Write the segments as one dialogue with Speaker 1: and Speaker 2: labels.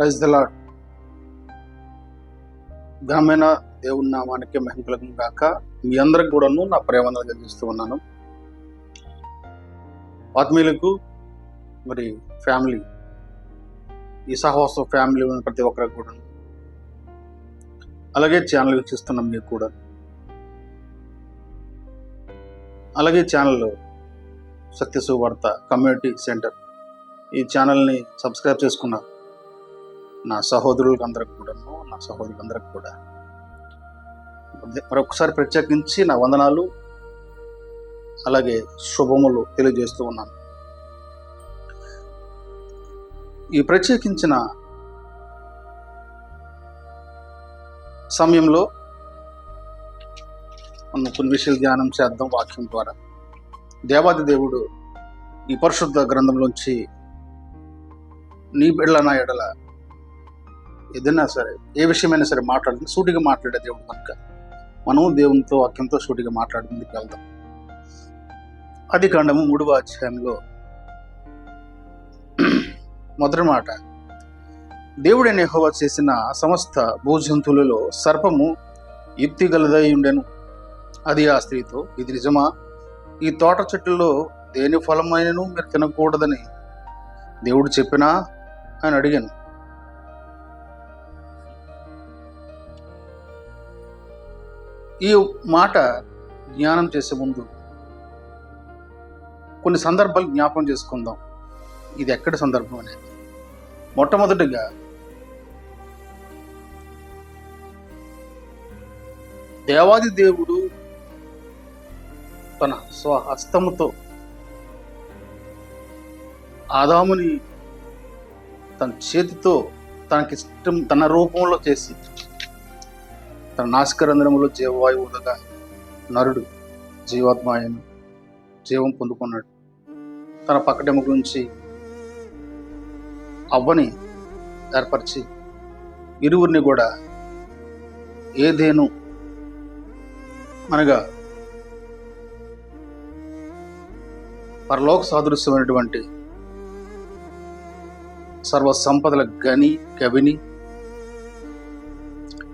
Speaker 1: Praise the lord ఘనమైన దేవుని నామానికి మహింకలం కాక మీ అందరికి కూడాను నా ప్రేమను కలిగిస్తూ ఉన్నాను. ఆత్మీయులకు మరి ఫ్యామిలీ ఈ సహవాసం ఫ్యామిలీ ఉన్న ప్రతి ఒక్కరికి కూడా అలాగే ఛానల్ వీక్షిస్తున్నాం మీకు కూడా అలాగే ఛానల్ సత్యసు వార్త కమ్యూనిటీ సెంటర్ ఈ ఛానల్ని సబ్స్క్రైబ్ చేసుకున్న నా సహోదరులకు అందరికి కూడాను నా సహోదరులకు అందరికి కూడా మరొకసారి ప్రత్యేకించి నా వందనాలు అలాగే శుభములు తెలియజేస్తూ ఉన్నాను. ఈ ప్రత్యేకించిన సమయంలో మనం కొన్ని విషయాలు ధ్యానం చేద్దాం వాక్యం ద్వారా. దేవాది దేవుడు ఈ పరిశుద్ధ గ్రంథంలోంచి నీ బిడ్డల నా ఎడల ఏదైనా సరే ఏ విషయమైనా సరే మాట్లాడుతుంది. సూటిగా మాట్లాడే దేవుడు కనుక మనము దేవునితో వాక్యంతో సూటిగా మాట్లాడుకుందుకు వెళ్దాం. అది కాండము మూడవ అధ్యాయంలో మొదటి మాట. దేవుడైన యెహోవా చేసిన సమస్త భూజంతువులలో సర్పము యుక్తి గలదై ఉండెను. అది ఆ స్త్రీతో ఇది నిజమా? ఈ తోట చెట్టులో దేని ఫలమైనను మీరు తినకూడదని దేవుడు చెప్పినా అని అడిగాను. ఈ మాట జ్ఞానం చేసే ముందు కొన్ని సందర్భాలు జ్ఞాపకం చేసుకుందాం. ఇది ఎక్కడి సందర్భం అనేది? మొట్టమొదటిగా దేవాది దేవుడు తన స్వహస్తముతో ఆదాముని తన చేతితో తనకిష్టం తన రూపంలో చేసి తన నాసికరంధ్రములో ఉండగా నరుడు జీవాత్మాయను జీవం పొందుకున్నాడు. తన పక్కటెము నుంచి అవ్వని ఏర్పరిచి ఇరువురిని కూడా ఏదేను అనగా పరలోక సాదృశ్యమైనటువంటి సర్వ సంపదల గని కవిని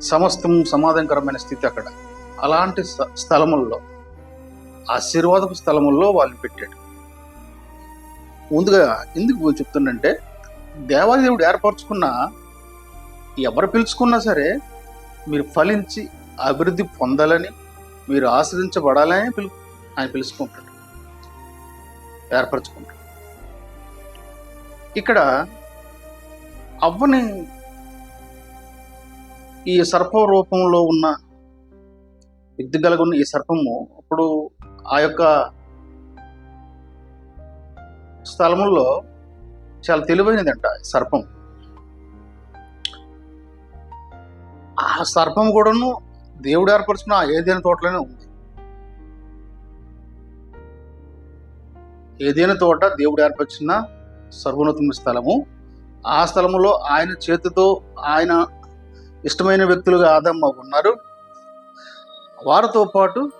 Speaker 1: సమస్తం సమాధానకరమైన స్థితి అక్కడ. అలాంటి స్థ- స్థలముల్లో ఆశీర్వాదపు స్థలముల్లో వాళ్ళని పెట్టాడు ముందుగా ఎందుకు చెప్తుందంటే దేవాదేవుడు ఏర్పరచుకున్న ఎవరు పిలుచుకున్నా సరే మీరు ఫలించి అభివృద్ధి పొందాలని మీరు ఆశ్రయించబడాలని పిలు ఆయన పిలుచుకుంటాడు. ఏర్పరచుకుంటాడు. ఇక్కడ అవ్వని ఈ సర్ప రూపంలో ఉన్న విద్య ఉన్న ఈ సర్పము అప్పుడు ఆ యొక్క స్థలముల్లో చాలా తెలివైనదంట సర్పం. ఆ సర్పం కూడాను దేవుడు ఏర్పరచుకున్న ఆ ఏదైనా తోటలోనే ఉంది. ఏదైనా తోట దేవుడు ఏర్పరిచిన సర్వోన్నతమైన స్థలము. ఆ స్థలములో ఆయన చేతితో ఆయన ఇష్టమైన వ్యక్తులుగా ఆదమ్మ ఉన్నారు. వారితో పాటు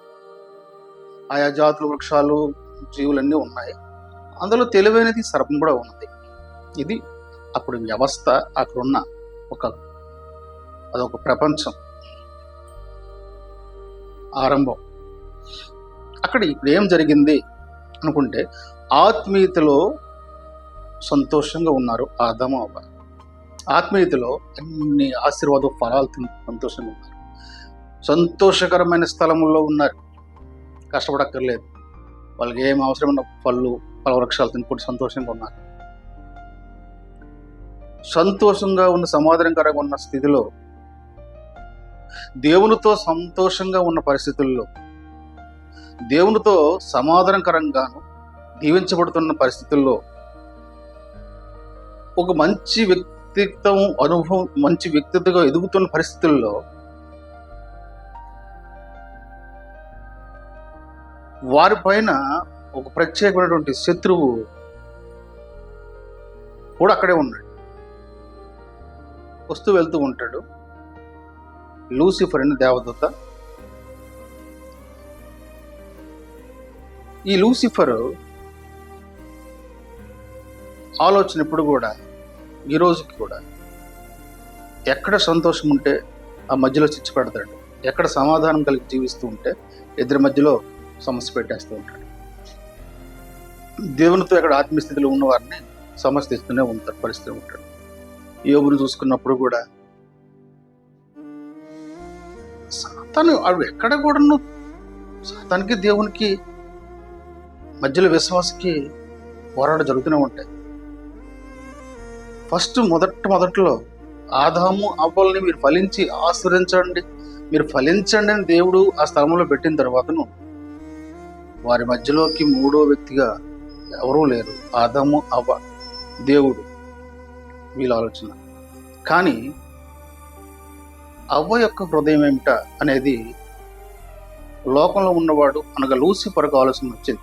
Speaker 1: ఆయా జాతుల వృక్షాలు జీవులన్నీ ఉన్నాయి. అందులో తెలివైనది సర్పం కూడా ఉన్నది. ఇది అప్పుడు వ్యవస్థ అక్కడున్న ఒక అదొక ప్రపంచం. ఆరంభం. అక్కడ ఇప్పుడు ఏం జరిగింది అనుకుంటే ఆత్మీయతలో సంతోషంగా ఉన్నారు ఆదమ అవ్వాలి ఆత్మీయతలో అన్ని ఆశీర్వాద ఫలాలు సంతోషంగా ఉన్నారు. సంతోషకరమైన స్థలంలో ఉన్నారు. కష్టపడక్కర్లేదు. వాళ్ళకి ఏం అవసరమైన పళ్ళు ఫలవృక్షాలు తినుకుంటూ సంతోషంగా ఉన్నారు. సంతోషంగా ఉన్న సమాధానకరంగా ఉన్న స్థితిలో దేవునితో సంతోషంగా ఉన్న పరిస్థితుల్లో దేవునితో సమాధానకరంగాను దీవించబడుతున్న పరిస్థితుల్లో ఒక మంచి వ్యక్తి వ్యక్తిత్వం అనుభవం మంచి వ్యక్తిత్వంగా ఎదుగుతున్న పరిస్థితుల్లో వారిపైన ఒక ప్రత్యేకమైనటువంటి శత్రువు కూడా అక్కడే ఉన్నాడు. వస్తూ వెళ్తూ ఉంటాడు. లూసిఫర్ అని దేవదత్త ఈ లూసిఫర్ ఆలోచన ఇప్పుడు కూడా ఈ రోజుకి కూడా. ఎక్కడ సంతోషం ఉంటే ఆ మధ్యలో చిచ్చు పెడతాడు. ఎక్కడ సమాధానం కలిగి జీవిస్తూ ఉంటే ఇద్దరి మధ్యలో సమస్య పెట్టేస్తూ ఉంటాడు. దేవునితో ఎక్కడ ఆత్మీయస్థితిలో ఉన్నవారిని సమస్య ఇస్తూనే ఉంటారు పరిస్థితి ఉంటాడు. యోగును చూసుకున్నప్పుడు కూడా సాతాను అవి ఎక్కడ కూడాను సాతానికి దేవునికి మధ్యలో విశ్వాసకి పోరాట జరుగుతూనే ఉంటాయి. ఫస్ట్ మొదట మొదట్లో ఆదాము అవ్వల్ని మీరు ఫలించి ఆశ్రయించండి. మీరు ఫలించండి అని దేవుడు ఆ స్థలంలో పెట్టిన తర్వాతను వారి మధ్యలోకి మూడో వ్యక్తిగా ఎవరూ లేరు. ఆదాము అవ్వ దేవుడు వీళ్ళ ఆలోచన. కానీ అవ్వ యొక్క హృదయం ఏమిట అనేది లోకంలో ఉన్నవాడు అనగా లూసిఫర్కు ఆలోచన వచ్చింది.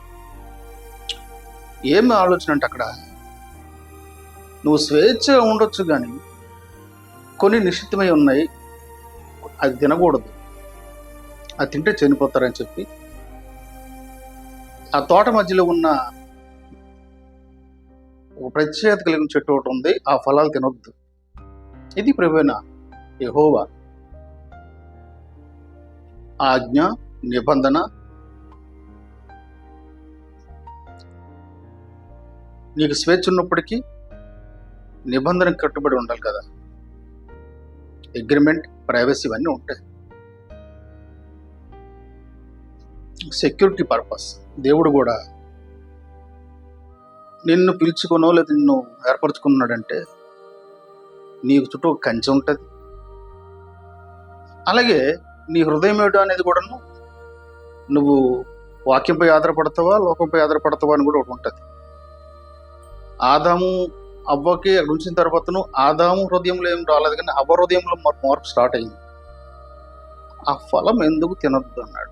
Speaker 1: ఏమి ఆలోచన అంటే అక్కడ నువ్వు స్వేచ్ఛగా ఉండొచ్చు కానీ కొన్ని నిశ్చితమై ఉన్నాయి. అది తినకూడదు. అది తింటే చనిపోతారని చెప్పి ఆ తోట మధ్యలో ఉన్న ఒక ప్రత్యేకత కలిగిన చెట్టు ఒకటి ఉంది. ఆ ఫలాలు తినొద్దు. ఇది ప్రవేణ యహోవా. ఆజ్ఞ నిబంధన నీకు స్వేచ్ఛ ఉన్నప్పటికీ నిబంధనకు కట్టుబడి ఉండాలి కదా. అగ్రిమెంట్ ప్రైవసీ ఇవన్నీ ఉంటాయి. Security purpose. దేవుడు కూడా నిన్ను పిలుచుకునో లేదా నిన్ను ఏర్పరచుకున్నాడంటే నీకు చుట్టూ ఒక కంచె ఉంటుంది. అలాగే నీ హృదయం ఏమిటో అనేది కూడాను నువ్వు వాక్యంపై ఆధారపడతావా లోకంపై ఆధారపడతావా అని కూడా ఒకటి ఉంటుంది. ఆదాము అవ్వకి అక్కడ ఉంచిన తర్వాతను ఆదాము హృదయంలో ఏం రాలేదు కానీ అవ్వ హృదయంలో మార్పు మార్పు స్టార్ట్ అయింది. ఆ ఫలం ఎందుకు తినొద్దు అన్నాడు.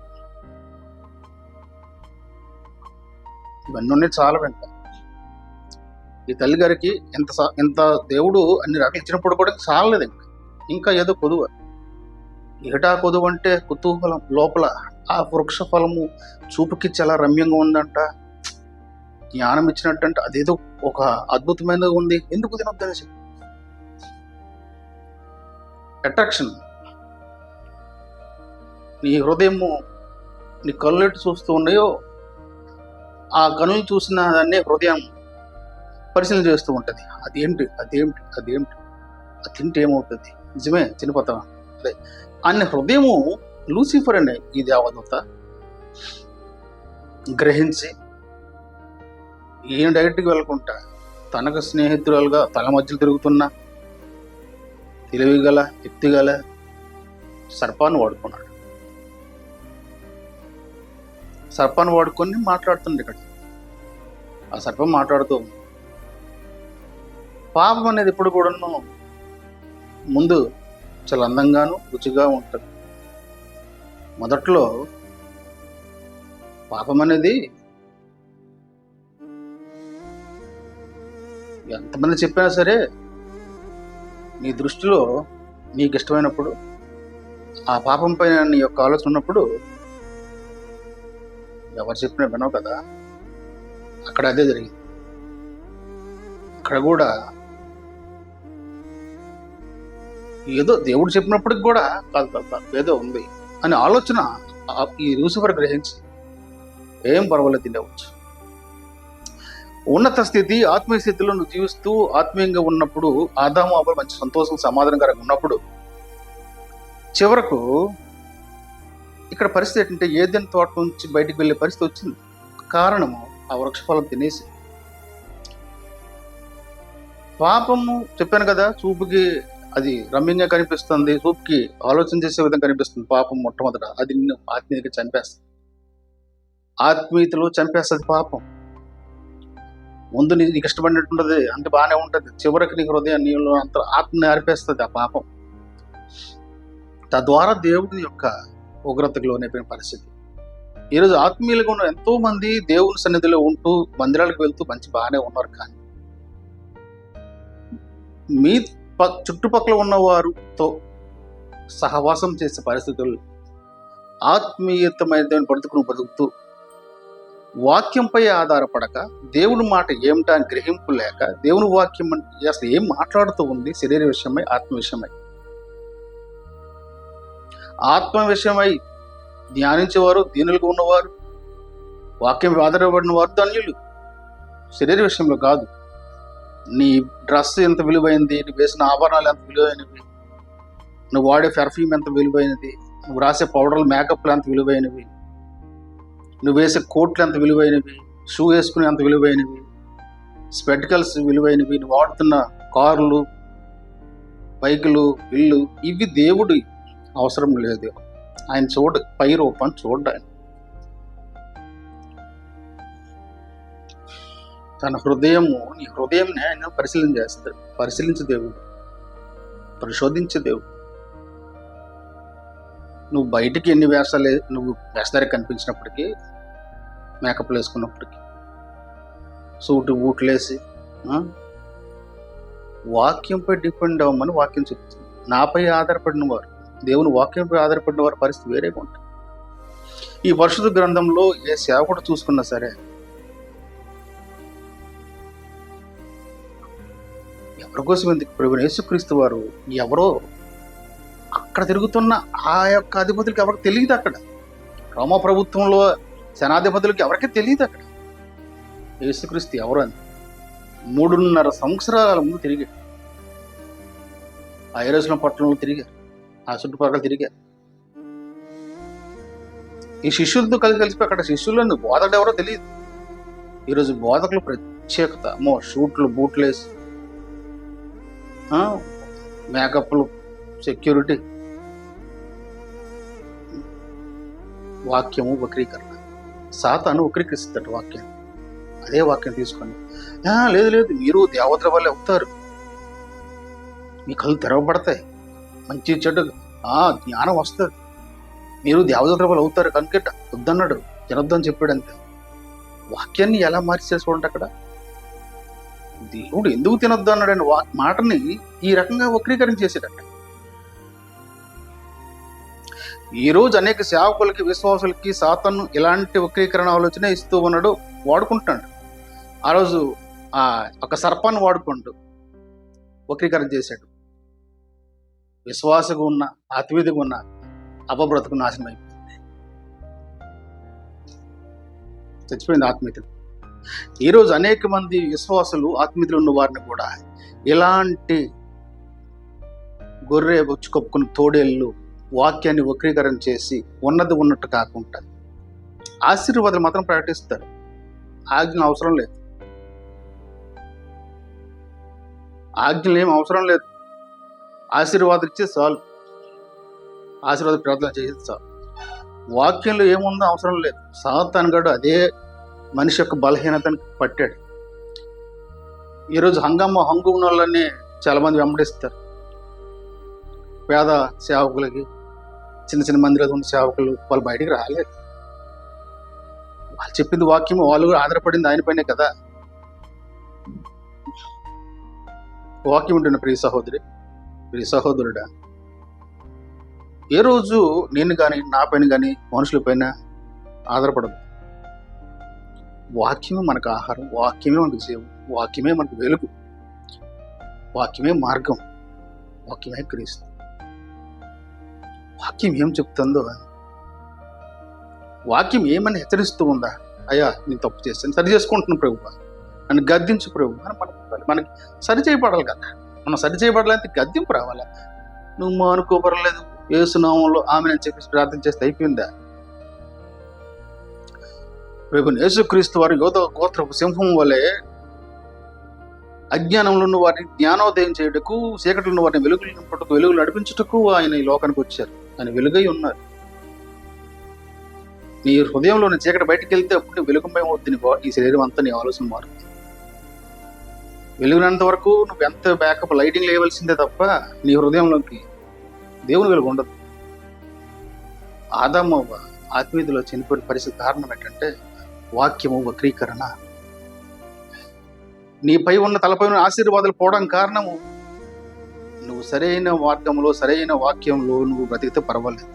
Speaker 1: ఇవన్నీ ఉన్నాయి చాలా వెంట. ఈ తల్లి గారికి ఎంత సా- ఎంత దేవుడు అన్ని రకాలు ఇచ్చినప్పుడు కూడా చాలలేదు ఇంకా. ఇంకా ఏదో కొదువ. ఏటా కొదువు అంటే కుతూహలం లోపల ఆ వృక్ష ఫలము చూపుకిచ్చి చాలా రమ్యంగా ఉందంట. జ్ఞానం ఇచ్చినట్టంటే అదేదో ఒక అద్భుతమైనది ఉంది. ఎందుకు తినొద్దని చెప్పి. అట్రాక్షన్ నీ హృదయము నీ కళ్ళు ఎటు చూస్తూ ఉన్నాయో ఆ కనులు చూసిన దాన్ని హృదయం పరిశీలన చేస్తూ ఉంటుంది. అదేంటి? అదేంటి? అదేంటి? అది తింటే ఏమవుతుంది? నిజమే? చనిపోతావా అదే. అన్న హృదయము లూసిఫర్ అండి ఈ దేవదూత గ్రహించి ఈయన డైరెక్ట్గా వెళ్ళకుండా తనకు స్నేహితురాలుగా తల మధ్యలో తిరుగుతున్న తెలివిగల ఎత్తిగల సర్పాన్ని వాడుకున్నాడు. సర్పాన్ని వాడుకొని మాట్లాడుతుంది ఇక్కడ. ఆ సర్పం మాట్లాడుతూ పాపం అనేది ఇప్పుడు కూడాను ముందు చాలా అందంగాను రుచిగా ఉంటుంది. మొదట్లో పాపం అనేది ఎంతమంది చెప్పినా సరే నీ దృష్టిలో నీకు ఇష్టమైనప్పుడు ఆ పాపం పైన నీ యొక్క ఆలోచన ఉన్నప్పుడు ఎవరు చెప్పినా వినవు కదా. అక్కడ అదే జరిగింది. అక్కడ కూడా ఏదో దేవుడు చెప్పినప్పటికి కూడా కాదు కాదు ఏదో ఉంది అనే ఆలోచన ఈ రూసిఫర్ గ్రహించి ఏం పర్వాలేదు తినవచ్చు. ఉన్నత స్థితి ఆత్మీయ స్థితిలో నువ్వు జీవిస్తూ ఆత్మీయంగా ఉన్నప్పుడు ఆదాము అవ్వలు మంచి సంతోషం సమాధానకరంగా ఉన్నప్పుడు చివరకు ఇక్కడ పరిస్థితి ఏంటంటే ఏదైనా తోట నుంచి బయటికి వెళ్ళే పరిస్థితి వచ్చింది. కారణము ఆ వృక్షఫలం తినేసి. పాపము చెప్పాను కదా చూపుకి అది రమ్యంగా కనిపిస్తుంది చూపుకి ఆలోచన చేసే విధంగా కనిపిస్తుంది పాపం మొట్టమొదట. అది నిన్ను ఆత్మీయతగా చంపేస్తుంది. ఆత్మీయతలో చంపేస్తుంది పాపం. ముందు నీకు ఇష్టపడినట్టుంటది అంటే బాగానే ఉంటుంది. చివరికి నీ హృదయం నీళ్ళు అంత ఆత్మని అర్పేస్తుంది ఆ పాపం. తద్వారా దేవుని యొక్క ఉగ్రతకు లోనైపోయిన పరిస్థితి. ఈరోజు ఆత్మీయులుగా ఉన్న ఎంతో మంది దేవుని సన్నిధిలో ఉంటూ మందిరాలకు వెళ్తూ మంచి బాగానే ఉన్నారు కానీ మీ ప- చుట్టుపక్కల ఉన్నవారితో సహవాసం చేసే పరిస్థితులు ఆత్మీయతమైన బ్రతుకును బ్రతుకుతూ వాక్యంపై ఆధారపడక దేవుని మాట ఏమిటా అని గ్రహింపు లేక దేవుని వాక్యం అంటే అసలు ఏం మాట్లాడుతూ ఉంది? శరీర విషయమై ఆత్మ విషయమై? ఆత్మ విషయమై ధ్యానించేవారు దీనులుగా ఉన్నవారు వాక్యం ఆధారపడిన వారు ధన్యులు. శరీర విషయంలో కాదు. నీ డ్రెస్ ఎంత విలువైంది? నువ్వు వేసిన ఆభరణాలు ఎంత విలువైనవి? నువ్వు వాడే పెర్ఫ్యూమ్ ఎంత విలువైనది? నువ్వు రాసే పౌడర్లు మేకప్లు ఎంత విలువైనవి? నువ్వు వేసే కోట్లు ఎంత విలువైనవి షూ వేసుకునే ఎంత విలువైనవి స్పెటికల్స్ విలువైనవి నువ్వు వాడుతున్న కార్లు బైకులు ఇల్లు ఇవి దేవుడి అవసరం లేదు. ఆయన చూడ పై రూపం చూడ ఆయన. తన హృదయము నీ హృదయంని ఆయన పరిశీలన చేస్తాడు. పరిశీలించే దేవుడు. పరిశోధించే దేవుడు. నువ్వు బయటికి ఎన్ని వేషాలు నువ్వు వేషధారి కనిపించినప్పటికీ మేకప్లు వేసుకున్నప్పటికీ. సూటు బూట్లేసి వాక్యంపై డిపెండ్ అవ్వమని వాక్యం చెప్తుంది. నాపై ఆధారపడిన వారు దేవుని వాక్యంపై ఆధారపడిన వారి పరిస్థితి వేరేగా ఉంటుంది. ఈ పరిశుద్ధ గ్రంథంలో ఏ సేవకుడు చూసుకున్నా సరే ఎవరి కోసం ఎందుకు ప్రభు యేసుక్రీస్తు వారు ఎవరో అక్కడ తిరుగుతున్న ఆ యొక్క అధిపతులకి ఎవరికి తెలియదు అక్కడ. రోమా ప్రభుత్వంలో సేనాధిపతులకి ఎవరికి తెలియదు అక్కడ. యేసుక్రీస్తు ఎవరు అని. మూడున్నర సంవత్సరాల ముందు తిరిగాడు. ఆ ఐరోసిన పట్టణంలో తిరిగారు ఆ చుట్టుపక్కల తిరిగారు ఈ శిష్యులతో కలిసి కలిసి అక్కడ శిష్యులను బోధకుడు ఎవరో తెలియదు. ఈరోజు బోధకులు ప్రత్యేకత. అమ్మో షూట్లు బూట్లు వేసి మేకప్లు సెక్యూరిటీ వాక్యము వక్రీకరణ. సాతాను వక్రీకరిస్తాడు వాక్యాన్ని. అదే వాక్యం తీసుకొని "ఆ, లేదు లేదు మీరు దేవతల వల్ల అవుతారు. మీ కళ్ళు తెరవబడతాయి. మంచి చెడు ఆ జ్ఞానం వస్తుంది. మీరు దేవతల వల్ల అవుతారు కనుక వద్దన్నాడు. తినొద్దని చెప్పాడు అంతే వాక్యాన్ని ఎలా మార్చేసి చూడండి అక్కడ. దేవుడు ఎందుకు తినొద్దు అన్నాడు వా మాటని ఈ రకంగా వక్రీకరణ చేసేటట్ట. ఈ రోజు అనేక సేవకులకి విశ్వాసులకి సాతను ఇలాంటి వక్రీకరణ ఆలోచన ఇస్తూ ఉన్నాడు వాడుకుంటున్నాడు. ఆ రోజు ఆ ఒక సర్పాన్ని వాడుకుంటూ వక్రీకరణ చేశాడు. విశ్వాసగా ఉన్న అతివిధిగా ఉన్న అపబ్రతకు నాశనం అయిపోయింది. చచ్చిపోయింది ఆత్మీయత ఈరోజు అనేక మంది విశ్వాసులు ఆత్మీయతలు ఉన్న వారిని కూడా ఇలాంటి గొర్రె వచ్చి కప్పుకుని తోడేళ్ళు వాక్యాన్ని వక్రీకరణ చేసి ఉన్నది ఉన్నట్టు కాకుండా ఆశీర్వాదాలు మాత్రం ప్రకటిస్తారు. ఆజ్ఞ అవసరం లేదు. ఆజ్ఞలు ఏం అవసరం లేదు. ఆశీర్వాదం ఇచ్చే చాలు. ఆశీర్వాద ప్రార్థన చేసేది చాలు. వాక్యంలో ఏముందో అవసరం లేదు. సాతానుగాడు అదే మనిషి యొక్క బలహీనతను పట్టాడు. ఈరోజు హంగమ్మ హంగు ఉన్న వాళ్ళని చాలామంది వెంబడిస్తారు. పేద సేవకులకి చిన్న చిన్న మందిరాలు ఉన్న సేవకులు వాళ్ళు బయటికి రాలేదు. వాళ్ళు చెప్పింది వాక్యం వాళ్ళు కూడా ఆధారపడింది ఆయనపైనే కదా. వాక్యం ఉంటున్న ప్రియ సహోదరి ప్రియ సహోదరుడా ఏ రోజు నేను కానీ నా పైన కానీ మనుషుల పైన ఆధారపడదు వాక్యమే మనకు ఆహారం వాక్యమే మనకు జీవం వాక్యమే మనకు వెలుగు వాక్యమే మార్గం వాక్యమే క్రీస్తు. వాక్యం ఏం చెప్తుందో? వాక్యం ఏమని హెచ్చరిస్తూ ఉందా? అయ్యా నేను తప్పు చేస్తాను సరి చేసుకుంటున్నాను ప్రభు నన్ను గద్దించు ప్రభు అని మనం మనకి సరి చేయబడాలి కదా. మనం సరి చేయబడాలంటే గద్దింపు రావాలా? నువ్వు మానుకోబడలేదు. ఏసునామంలో ఆమె అని చెప్పేసి ప్రార్థన చేస్తే అయిపోయిందా? రేపు యేసుక్రీస్తు వారి యోధ గోత్రపు సింహం వలె అజ్ఞానంలో ఉన్న వారిని జ్ఞానోదయం చేయుటకు చీకటిలో ఉన్న వారిని వెలుగులు నింపటకు వెలుగులు నడిపించుటకు ఆయన ఈ లోకానికి వచ్చారు. ఆయన వెలుగై ఉన్నారు. నీ హృదయంలోని చీకటి బయటికి వెళ్తే అప్పుడు వెలుగుమయం అవుతుంది ఈ శరీరం అంతా నీ ఆలోచన మారుతుంది వెలుగునంత వరకు నువ్వు ఎంత బ్యాకప్ లైటింగ్ లేవలసిందే తప్ప నీ హృదయంలోకి దేవుని వెలుగు ఉండదు. ఆదాము ఆత్మీయతలో చనిపోయిన పరిస్థితి కారణం ఏంటంటే వాక్యము వక్రీకరణ. నీపై ఉన్న తలపై ఉన్న ఆశీర్వాదాలు పోవడం కారణము. నువ్వు సరైన మార్గంలో సరైన వాక్యంలో నువ్వు బ్రతికితే పర్వాలేదు.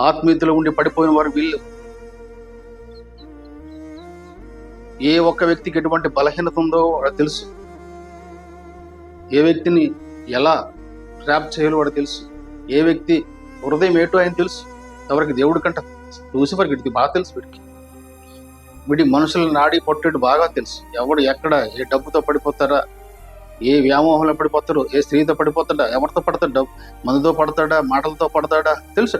Speaker 1: ఆత్మీయతలో ఉండి పడిపోయిన వారు వీళ్ళు. ఏ ఒక్క వ్యక్తికి ఎటువంటి బలహీనత ఉందో వాళ్ళకి తెలుసు. ఏ వ్యక్తిని ఎలా ట్రాప్ చేయాలో వాడు తెలుసు. ఏ వ్యక్తి హృదయం ఏటో ఆయన తెలుసు. ఎవరికి దేవుడి కంట లూసిఫర్కి బాగా తెలుసు వీడికి. వీడి మనుషుల నాడి పొట్టేడు బాగా తెలుసు. ఎవడు ఎక్కడ ఏ డబ్బుతో పడిపోతారా ఏ వ్యామోహంలో పడిపోతారు ఏ స్త్రీతో పడిపోతాడా? ఎవరితో పడతాడు? డబ్బు మందుతో పడతాడా? మాటలతో పడతాడా? తెలుసు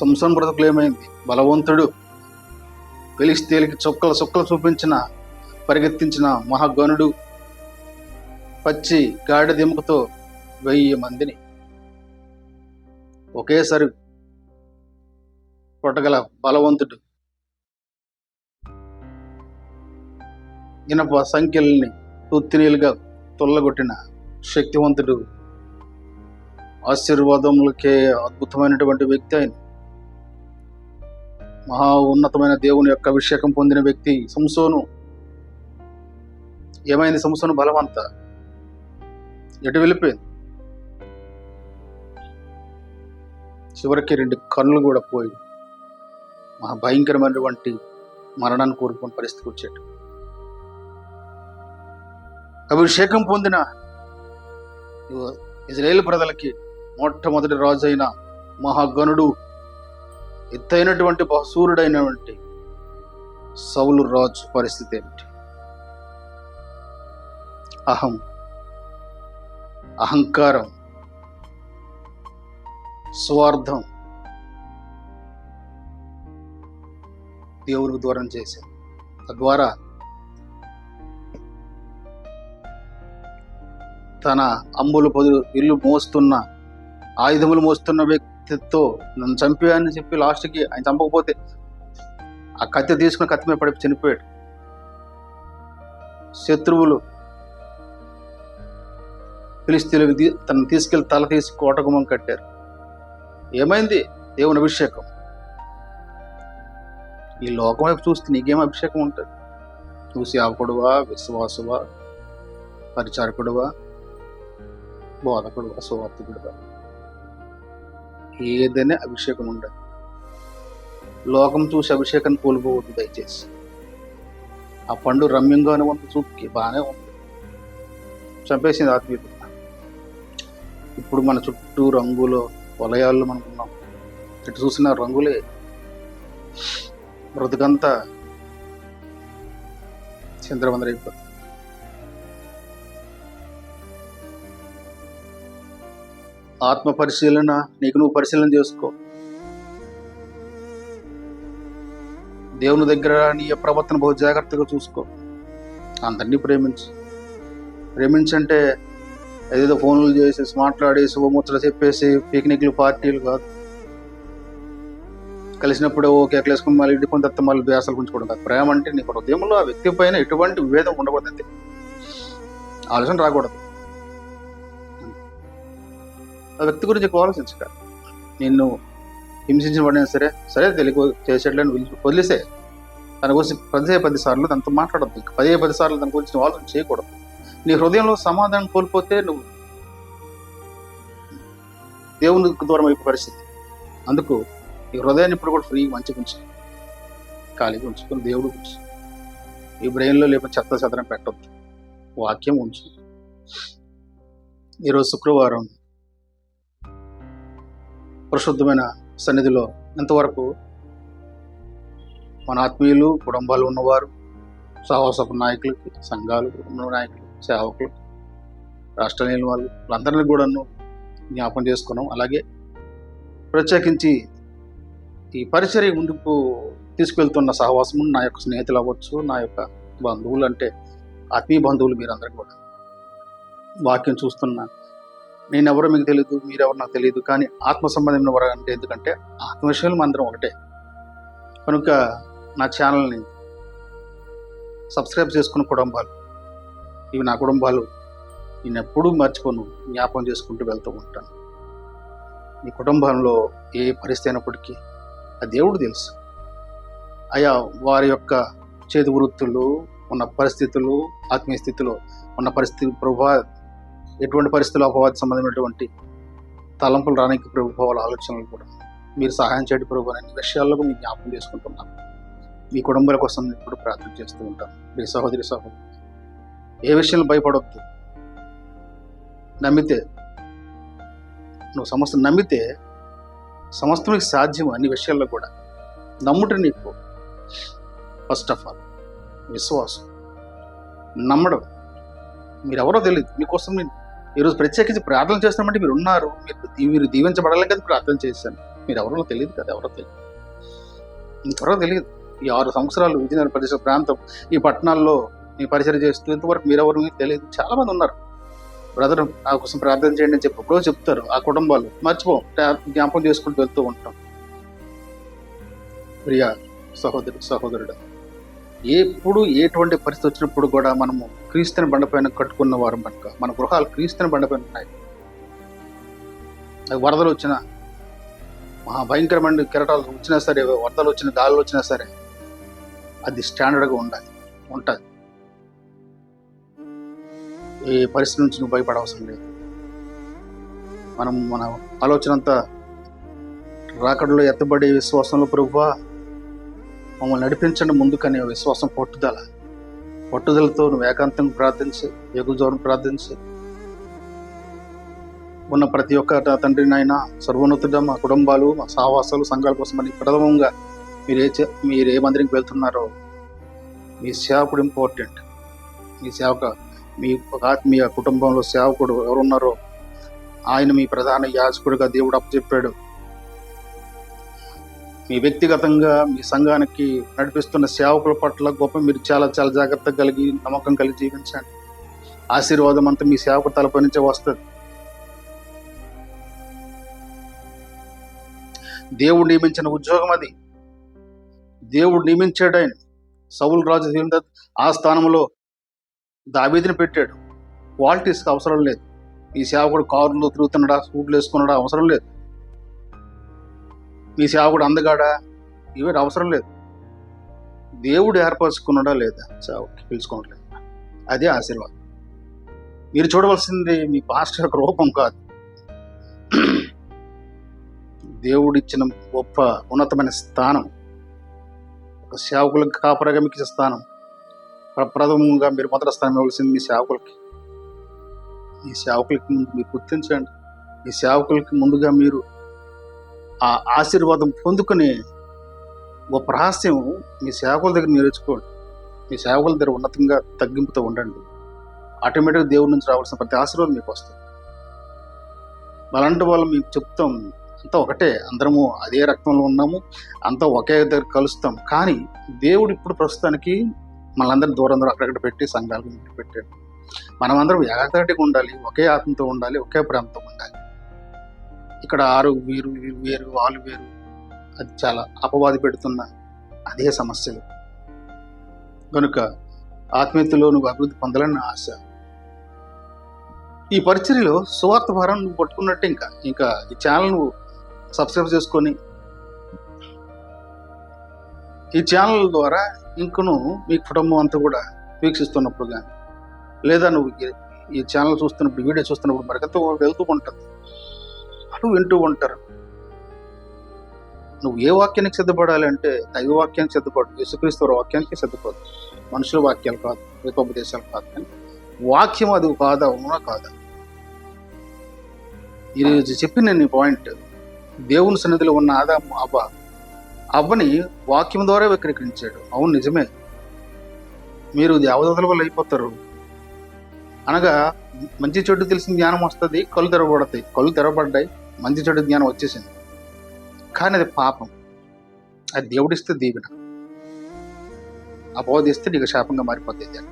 Speaker 1: సంసం బ్రతుకులు ఏమైంది బలవంతుడు ఫిలిస్తీన్కి చుక్కలు చుక్కలు చూపించిన పరిగెత్తించిన మహాగణుడు పచ్చి గాడి దిముకతో వెయ్యి మందిని ఒకేసారి కొట్టగల బలవంతుడు ఇనప సంఖ్యల్ని తుత్తినీలుగా తొల్లగొట్టిన శక్తివంతుడు. ఆశీర్వాదములకే అద్భుతమైనటువంటి వ్యక్తి ఆయన. మహా ఉన్నతమైన దేవుని యొక్క అభిషేకం పొందిన వ్యక్తి సంసోను. ఏమైంది సంసోను బలవంత? ఎటు వెళ్ళిపోయింది? చివరికి రెండు కళ్ళు కూడా పోయి మహా భయంకరమైనటువంటి మరణాన్ని కోరుకునే పరిస్థితికి వచ్చాడు. అభిషేకం పొందిన ఇజ్రాయేల్ ప్రజలకి మొట్టమొదటి రాజు అయిన మహాగణుడు ఎత్తైనటువంటి బహసూరుడైనటువంటి సౌలు రాజు పరిస్థితి ఏమిటి? అహం అహంకారం స్వార్థం దేవునికి దూరం చేశాను తద్వారా తన అంబులు పొదులు ఇల్లు మోస్తున్న ఆయుధములు మోస్తున్న వ్యక్తితో నన్ను చంపి చెప్పి లాస్ట్కి ఆయన చంపకపోతే ఆ కత్తి తీసుకుని కత్తి మీద పడి చనిపోయాడు. శత్రువులు పిలిస్తే తను తనను తీసుకెళ్ళి తల తీసి కోటగుమం కట్టారు. ఏమైంది? దేవుని అభిషేకం. ఈ లోకం వైపు చూస్తే నీకేం అభిషేకం ఉంటుంది? నువ్వు సేవకుడువా విశ్వాసువా? పరిచారకుడువా? బోధకుడువా సువార్తికుడువా ఏదైనా అభిషేకం ఉండదు లోకం చూసి అభిషేకాన్ని కోల్పోవద్దు దయచేసి ఆ పండు రమ్యంగానే ఉంది చూపుకి బాగానే ఉంది చంపేసింది ఆత్మీయత ఇప్పుడు మన చుట్టూ రంగులు వలయాల్లో మనం ఉన్నాం ఎటు చూసిన రంగులే బ్రతుకంతా చంద్రవందరైపోతుంది ఆత్మ పరిశీలన నీకు నువ్వు పరిశీలన చేసుకో. దేవుని దగ్గర నీ ప్రవర్తన బహు జాగ్రత్తగా చూసుకో. అందరినీ ప్రేమించు. ప్రేమించంటే ఏదేదో ఫోన్లు చేసి మాట్లాడి శుభముచ్చలు చెప్పేసి పిక్నిక్లు పార్టీలు కాదు. కలిసినప్పుడు ఓకే కేకలు మళ్ళీ ఇంటికి కొంత మళ్ళీ వ్యాసాలు ఉంచుకోవడం కాదు. ప్రేమ అంటే నీ హృదయంలో ఆ వ్యక్తి పైన ఎటువంటి విభేదం ఉండకూడదు అంతే ఆలోచన రాకూడదు. ఆ వ్యక్తి గురించి ఎక్కువ ఆలోచించక. నిన్ను హింసించిన వాడినా సరే సరే తెలుగు చేసేట్లని వదిలేసే. తన గురించి పదే పది సార్లు దాంతో మాట్లాడద్దు. పదే పది సార్లు దాని గురించి నువ్వు ఆలోచన చేయకూడదు. నీ హృదయంలో సమాధానం కోల్పోతే నువ్వు దేవునికి దూరం అయిపోయే పరిస్థితి. అందుకు ఈ హృదయాన్ని ఇప్పుడు కూడా ఫ్రీ మంచిగా ఉంచు. ఖాళీగా ఉంచుకొని దేవుడు ఉంచు. ఈ బ్రెయిన్లో లేకపోతే చెత్త చెదరం పెట్టద్దు. వాక్యం ఉంచు. ఈరోజు శుక్రవారం. పరిశుద్ధమైన సన్నిధిలో ఎంతవరకు మన ఆత్మీయులు కుటుంబాలు ఉన్నవారు సహవాసపు నాయకులకి సంఘాలు నాయకులు సేవకులు రాష్ట్ర లేని వాళ్ళు వాళ్ళందరినీ కూడాను జ్ఞాపం చేసుకున్నాం. అలాగే ప్రత్యేకించి ఈ పరిచర్య ముందుకు తీసుకెళ్తున్న సహవాసము నా యొక్క స్నేహితులు అవ్వచ్చు నా యొక్క బంధువులు అంటే ఆత్మీయ బంధువులు మీరందరూ కూడా వాక్యం చూస్తున్న నేను ఎవరో మీకు తెలియదు మీరెవరు నాకు తెలియదు కానీ ఆత్మ సంబంధమైన వరం అంటే ఎందుకంటే ఆత్మ విషయాలు అందరం ఒకటే. కనుక నా ఛానల్ని సబ్స్క్రైబ్ చేసుకున్న కుటుంబాలు ఇవి నా కుటుంబాలు నేను ఎప్పుడూ మర్చిపోను జ్ఞాపకం చేసుకుంటూ వెళ్తూ ఉంటాను. మీ కుటుంబంలో ఏ పరిస్థితి అయినప్పటికీ ఆ దేవుడు తెలుసు. అయా వారి యొక్క చేతి వృత్తులు ఉన్న పరిస్థితులు ఆత్మీయ స్థితిలో ఉన్న పరిస్థితి ప్రభా ఎటువంటి పరిస్థితులు అపవాది సంబంధమైనటువంటి తలంపులు రానికి ప్రభుత్వాల ఆలోచనలు కూడా. మీరు సహాయం చేయడం ప్రభు అనే విషయాల్లో కూడా మీ జ్ఞాపకం చేసుకుంటున్నాను మీ కుటుంబాల కోసం ఇప్పుడు ప్రార్థన చేస్తూ ఉంటాను మీ సహోదరి సహోదరు ఏ విషయంలో భయపడవద్దు నమ్మితే నువ్వు సమస్త నమ్మితే సమస్తనికి సాధ్యం అన్ని విషయాల్లో కూడా. నమ్ముట నీకు ఫస్ట్ ఆఫ్ ఆల్ విశ్వాసం. నమ్మడం. మీరెవరో తెలియదు మీకోసం నేను ఈరోజు ప్రత్యేకించి ప్రార్థన చేస్తామంటే మీరు ఉన్నారు. మీరు మీరు దీవించబడాలని కదా ప్రార్థన చేశాను. మీరు ఎవరో తెలియదు కదా ఎవరో తెలియదు. ఇంకెవరో తెలియదు. ఈ ఆరు సంవత్సరాలు విజయనగర పరిసర ప్రాంతం ఈ పట్టణాల్లో మీ పరిచయం చేస్తూ ఇంతవరకు మీరెవరు మీకు తెలియదు. చాలా మంది ఉన్నారు. బ్రదర్ నా కోసం ప్రార్థన చేయండి అని చెప్పి ఎప్పుడో చెప్తారు ఆ కుటుంబాలు. మర్చిపో జ్ఞాపకం చేసుకుంటూ వెళ్తూ ఉంటాం. ప్రియా సహోదరు సహోదరుడు ఎప్పుడు ఎటువంటి పరిస్థితి వచ్చినప్పుడు కూడా మనము క్రీస్తుని బండపైన కట్టుకున్న వారం కనుక మన గృహాలు క్రీస్తుని బండపైన ఉన్నాయి. అది వరదలు వచ్చిన మహాభయంకరమైన కెరటాలు వచ్చినా సరే వరదలు వచ్చిన గాలులు వచ్చినా సరే అది స్టాండర్డ్గా ఉండాలి ఉంటుంది. ఏ పరిస్థితి నుంచి నువ్వు భయపడవసరం లేదు. మనం మన ఆలోచన అంతా రాకడలో ఎత్తబడే విశ్వాసంలో ప్రభువా మమ్మల్ని నడిపించండి ముందుకనే విశ్వాసం పట్టుదల. పట్టుదలతో నువ్వు ఏకాంతంగా ప్రార్థించి ఎగుజోను ప్రార్థించి. ఉన్న ప్రతి ఒక్క తండ్రి నాయన సర్వోన్నతుడ మా కుటుంబాలు మా సావాసాలు సంఘాల కోసం అని ప్రథమంగా మీరు ఏ చే- మీరు ఏ మందిరికి వెళ్తున్నారో మీ సేవకుడు ఇంపార్టెంట్ మీ సేవక మీ ఆత్మీయ కుటుంబంలో సేవకుడు ఎవరున్నారో ఆయన మీ ప్రధాన యాజకుడిగా దేవుడు అప్పచెప్పాడు. మీ వ్యక్తిగతంగా మీ సంఘానికి నడిపిస్తున్న సేవకుల పట్ల గొప్ప మీరు చాలా చాలా జాగ్రత్త కలిగి నమ్మకం కలిగి జీవించండి. ఆశీర్వాదం అంతా మీ సేవకు తలపై నుంచే వస్తుంది. దేవుడు నియమించిన ఉద్యోగం అది. దేవుడు నియమించాడు ఆయన సౌలు రాజు ఆ స్థానంలో దావీదిని పెట్టాడు. క్వాలిటీస్కి అవసరం లేదు. ఈ సేవకుడు కారులో తిరుగుతున్నాడా సూట్లు వేసుకున్నాడా అవసరం లేదు. మీ సేవకుడు అందగాడా? ఇవి అవసరం లేదు. దేవుడు ఏర్పరచుకున్నాడా లేదా? సేవకి పిలుచుకోవట్లేదు అదే ఆశీర్వాదం. మీరు చూడవలసింది మీ పాస్టర్ యొక్క రూపం కాదు. దేవుడిచ్చిన గొప్ప ఉన్నతమైన స్థానం. ఒక సేవకులకు కాపరగా మీకు ఇచ్చే స్థానం. ప్ర- ప్రథమంగా మీరు మొదటి స్థానం ఇవ్వాల్సింది మీ సేవకులకి. మీ సేవకులకి ముందు మీరు గుర్తించండి. మీ సేవకులకి ముందుగా మీరు ఆ ఆశీర్వాదం పొందుకునే గొప్ప రహస్యం మీ సేవకుల దగ్గర నేర్చుకోండి. మీ సేవకుల దగ్గర ఉన్నతంగా తగ్గింపుతో ఉండండి. ఆటోమేటిక్గా దేవుడి నుంచి రావాల్సిన ప్రతి ఆశీర్వాదం మీకు వస్తుంది. అలాంటి వాళ్ళు మీకు చెప్తాం. అంతా ఒకటే అందరము అదే రక్తంలో ఉన్నాము అంతా ఒకే దగ్గర కలుస్తాం. కానీ దేవుడు ఇప్పుడు ప్రస్తుతానికి మనందరం దూరం దూరం అక్కడక్కడ పెట్టి సంఘాలకు పెట్టాడు. మనమందరం ఏకతాటిగా ఉండాలి ఒకే ఆత్మతో ఉండాలి ఒకే ప్రేమతో ఉండాలి. ఇక్కడ ఆరు వీరు వేరు ఆలు వేరు. అది చాలా అపవాది పెడుతున్న అదే సమస్యలు. కనుక ఆత్మీయతలో నువ్వు అభివృద్ధి పొందాలని ఆశ. ఈ పరిచర్యలో సువార్త భారం నువ్వు పట్టుకున్నట్టు ఇంకా. ఇంకా ఈ ఛానల్ నువ్వు సబ్స్క్రైబ్ చేసుకొని ఈ ఛానల్ ద్వారా ఇంకను మీ కుటుంబం అంతా కూడా వీక్షిస్తున్నప్పుడు కానీ లేదా నువ్వు ఈ- ఈ ఛానల్ చూస్తున్నప్పుడు వీడియో చూస్తున్నప్పుడు మరికంత వెళ్తూ ఉంటుంది. అటు వింటూ ఉంటారు. నువ్వు ఏ వాక్యానికి సిద్ధపడాలి అంటే దైవ వాక్యానికి సిద్ధపడు యేసుక్రీస్తు వాక్యానికి సిద్ధపడు. మనుషుల వాక్యాలు కాదు ఉపదేశాలు కాదు కానీ వాక్యం అది కాదా అవునా కాదా? ఈరోజు చెప్పిన నీ పాయింట్. దేవుని సన్నిధిలో ఉన్న ఆదాము అబ్బ అవ్వని వాక్యం ద్వారా విక్రీకరించాడు అవును నిజమే. మీరు దేవదతల వల్ల అయిపోతారు. అనగా మంచి చెడు తెలిసిన జ్ఞానం వస్తుంది కళ్ళు తెరవబడతాయి. కళ్ళు తెరవబడ్డాయి. మంచి చెడు జ్ఞానం వచ్చేసింది. కానీ అది పాపం. అది దేవుడిస్తే దీవెన. అబోధిస్తే నీకు శాపంగా మారిపోతుంది అని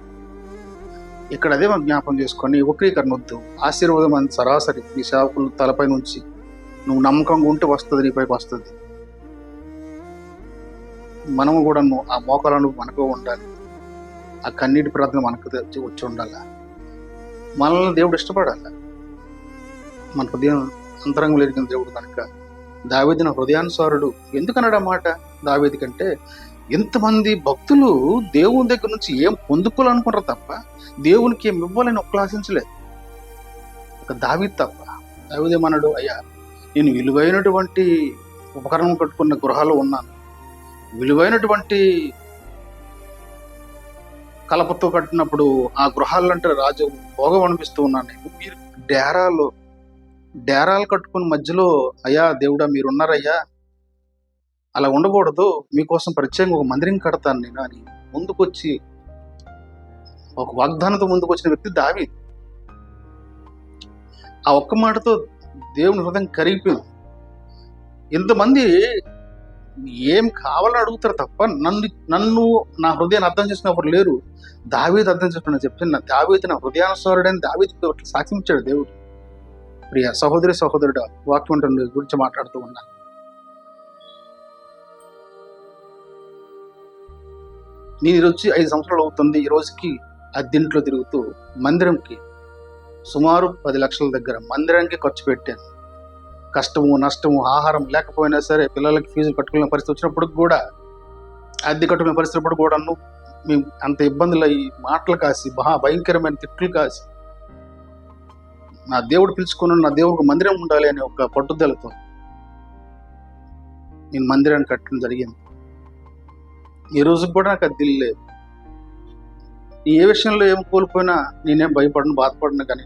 Speaker 1: ఇక్కడ అదే మనం జ్ఞాపం చేసుకొని వక్రీకరణ వద్దు. ఆశీర్వాదం అని సరాసరి. నీ సేవకులు తలపై నుంచి నువ్వు నమ్మకంగా ఉంటే వస్తుంది నీపైకి వస్తుంది. మనము కూడా నువ్వు ఆ మోకాలను మనకు ఉండాలి. ఆ కన్నీటి ప్రార్థన మనకు వచ్చి ఉండాలి? మనల్ని దేవుడు ఇష్టపడాలి? మన హృదయం అంతరంగం ఎరిగిన దేవుడు కనుక. దావేదిన హృదయానుసారుడు ఎందుకన్నాడు ఆ మాట? దావేది కంటే ఎంతమంది భక్తులు దేవుని దగ్గర నుంచి ఏం పొందుకోవాలనుకుంటారు తప్ప దేవునికి ఏం ఇవ్వాలని ఒక్కలు ఆశించలేదు. ఒక దావీద్ తప్ప. దావిదేమన్నాడు అయ్యా నేను విలువైనటువంటి ఉపకరణం కట్టుకున్న గృహాలు ఉన్నాను. విలువైనటువంటి కలపతో కట్టినప్పుడు ఆ గృహాలంటే రాజు భోగం అనిపిస్తూ ఉన్నాను నేను. మీరు డేరాలు డేరాలు కట్టుకుని మధ్యలో అయ్యా దేవుడా మీరున్నారయ్యా? అలా ఉండకూడదు. మీకోసం ప్రత్యేకంగా ఒక మందిరం కడతాను నేను అని ముందుకొచ్చి ఒక వాగ్దానంతో ముందుకు వచ్చిన వ్యక్తి దావి ఆ ఒక్క మాటతో దేవుని హృదయం కరిగిపోయింది. ఇంతమంది ఏం కావాలని అడుగుతారు తప్ప నన్ను నన్ను నా హృదయాన్ని అర్థం చేసినప్పుడు ఎవరు లేరు. దావీది అర్థం చేసుకుని చెప్తే నా దావీది నా హృదయానుసారుడని దావీది సాక్ష్యం ఇచ్చాడు దేవుడు. ప్రియ సహోదరి సహోదరుడు వాక్యం గురించి మాట్లాడుతూ ఉన్నా. నేను ఈరోజు వచ్చి ఐదు సంవత్సరాలు అవుతుంది. ఈ రోజుకి అద్దెంట్లో తిరుగుతూ మందిరంకి సుమారు పది లక్షల దగ్గర మందిరానికి ఖర్చు పెట్టాను. కష్టము నష్టము ఆహారం లేకపోయినా సరే పిల్లలకి ఫీజులు కట్టుకునే పరిస్థితి వచ్చినప్పుడు కూడా అద్దె కట్టుకునే పరిస్థితి కూడాను మేము అంత ఇబ్బందులు అయ్యి మాటలు కాసి మహా భయంకరమైన తిట్లు కాసి నా దేవుడు పిలుచుకున్న నా దేవుడికి మందిరం ఉండాలి అనే ఒక పట్టుదలతో నేను మందిరాన్ని కట్టడం జరిగింది. ఈ రోజు కూడా నాకు అది లేదు ఏ విషయంలో ఏం కోల్పోయినా నేనేం భయపడను బాధపడను కానీ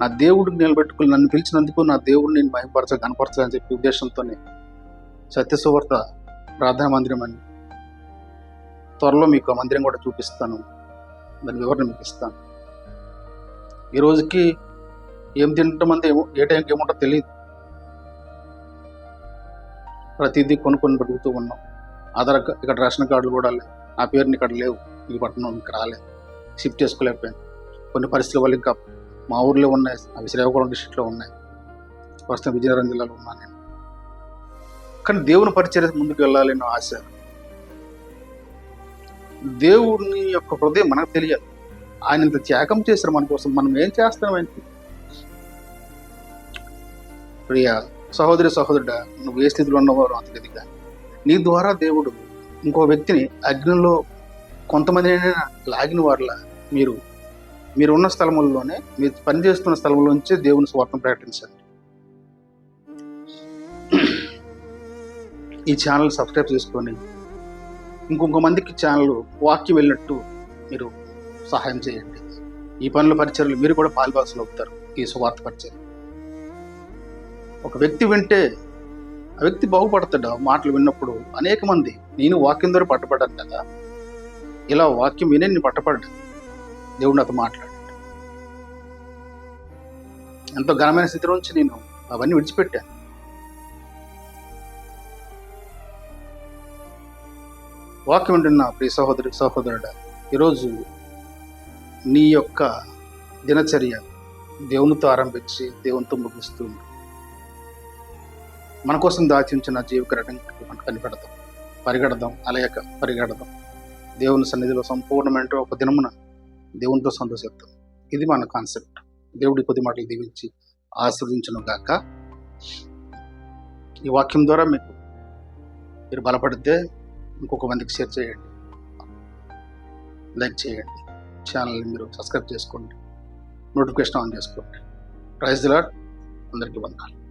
Speaker 1: నా దేవుడికి నిలబెట్టుకుని నన్ను పిలిచినందుకు నా దేవుడిని నేను భయపరచ కనపరచాలని చెప్పి ఉద్దేశంతోనే సత్యసువార్త ప్రార్థన మందిరం అని త్వరలో మీకు ఆ మందిరం కూడా చూపిస్తాను. దాని వివరణ మీకు ఇస్తాను. ఈ రోజుకి ఏం తింటామంది ఏమో ఏ టైంకి ఏముంటో తెలియదు ప్రతిదీ కొనుక్కొని బతుకుతూ ఉన్నాం. ఆధార్ ఇక్కడ రేషన్ కార్డులు కూడా లేవు. నా పేరుని ఇక్కడ లేవు. ఈ పట్టణం ఇక్కడ రాలేదు. షిఫ్ట్ చేసుకోలేకపోయాను. కొన్ని పరిస్థితుల వల్ల ఇంకా మా ఊర్లో ఉన్నాయి. అవి శ్రీకాకుళం డిస్ట్రిక్ట్లో ఉన్నాయి. ప్రస్తుతం విజయనగరం జిల్లాలో ఉన్నాను నేను. కానీ దేవుని పరిచర్య ముందుకు వెళ్ళాలి నా ఆశ. దేవుని యొక్క హృదయం మనకు తెలియదు ఆయన ఇంత త్యాగం చేశారు మన కోసం. మనం ఏం చేస్తాం ఏంటి ప్రియ సహోదరి సహోదరుడ నువ్వు ఏ స్థితిలో ఉన్నవారు అంత నీ ద్వారా దేవుడు ఇంకో వ్యక్తిని అగ్నిలో కొంతమంది లాగిన వారిలా మీరు మీరు ఉన్న స్థలముల్లోనే మీరు పనిచేస్తున్న స్థలంలోంచే దేవుని స్వార్థం ప్రకటించండి. ఈ ఛానల్ సబ్స్క్రైబ్ చేసుకొని ఇంకొక మందికి ఛానల్ వాక్యం వెళ్ళినట్టు మీరు సహాయం చేయండి. ఈ పనుల పరిచయలు మీరు కూడా పాల్పాల్సిన అవుతారు. ఈ స్వార్థ పరిచయం ఒక వ్యక్తి వింటే ఆ వ్యక్తి బాగుపడతాడు. ఆ మాటలు విన్నప్పుడు అనేక మంది నేను వాక్యం ద్వారా పట్టబడ్డాను కదా. ఇలా వాక్యం వినే నేను పట్టబడ్డాను దేవుడు నాతో మాట్లాడాడు. ఎంతో ఘనమైన స్థితి నుంచి నేను అవన్నీ విడిచిపెట్టాను. వాక్యం వింటున్న ప్రియ సహోదరి సహోదరుడు ఈరోజు నీ యొక్క దినచర్య దేవునితో ఆరంభించి దేవునితో ముగిస్తూ ఉండు. మన కోసం దాచి ఉంచిన జీవకరణం కనిపెడదాం పరిగెడదాం అలయక పరిగెడదాం. దేవుని సన్నిధిలో సంపూర్ణమైన ఒక దినమున దేవునితో సంతోషిద్దాం ఇది మన కాన్సెప్ట్. దేవుడి కొద్ది మాటలు దీవించి ఆస్వాదించను గాక. ఈ వాక్యం ద్వారా మీకు మీరు బలపడితే ఇంకొక మందికి షేర్ చేయండి. లైక్ చేయండి. ఛానల్ని మీరు సబ్స్క్రైబ్ చేసుకోండి. నోటిఫికేషన్ ఆన్ చేసుకోండి. ప్రైజ్ దిలాడ్ అందరికీ వందాలు